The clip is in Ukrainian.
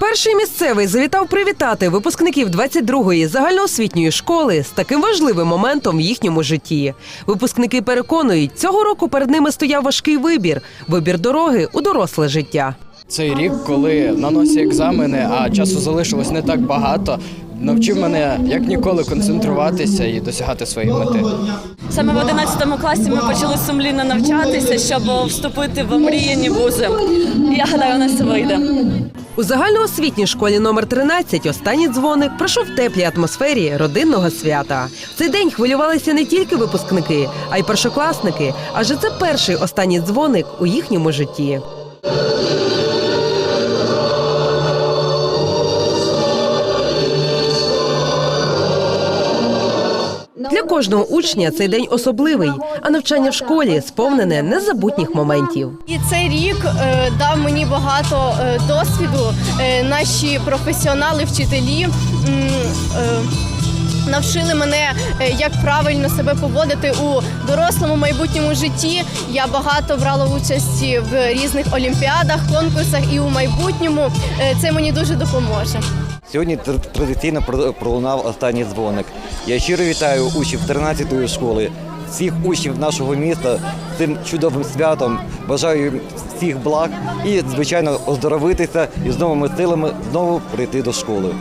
Перший місцевий завітав привітати випускників 22-ї загальноосвітньої школи з таким важливим моментом в їхньому житті. Випускники переконують, цього року перед ними стояв важкий вибір вибір дороги у доросле життя. Цей рік, коли на носі екзамени, а часу залишилось не так багато, навчив мене як ніколи концентруватися і досягати своєї мети. Саме в 11 класі ми почали сумлінно навчатися, щоб вступити в омріяні вузи. Я гадаю, у нас це вийде. У загальноосвітній школі номер 13 останній дзвоник пройшов в теплій атмосфері родинного свята. В цей день хвилювалися не тільки випускники, а й першокласники, адже це перший останній дзвоник у їхньому житті. Для кожного учня цей день особливий, а навчання в школі сповнене незабутніх моментів. І цей рік е, дав мені багато е, досвіду. Е, наші професіонали, вчителі навчили мене, як правильно себе поводити у дорослому майбутньому житті. Я багато брала участі в різних олімпіадах, конкурсах і у майбутньому це мені дуже допоможе. Сьогодні традиційно пролунав останній дзвоник. Я щиро вітаю учнів 13-ї школи, всіх учнів нашого міста цим чудовим святом. Бажаю всіх благ і, звичайно, оздоровитися і з новими силами знову прийти до школи.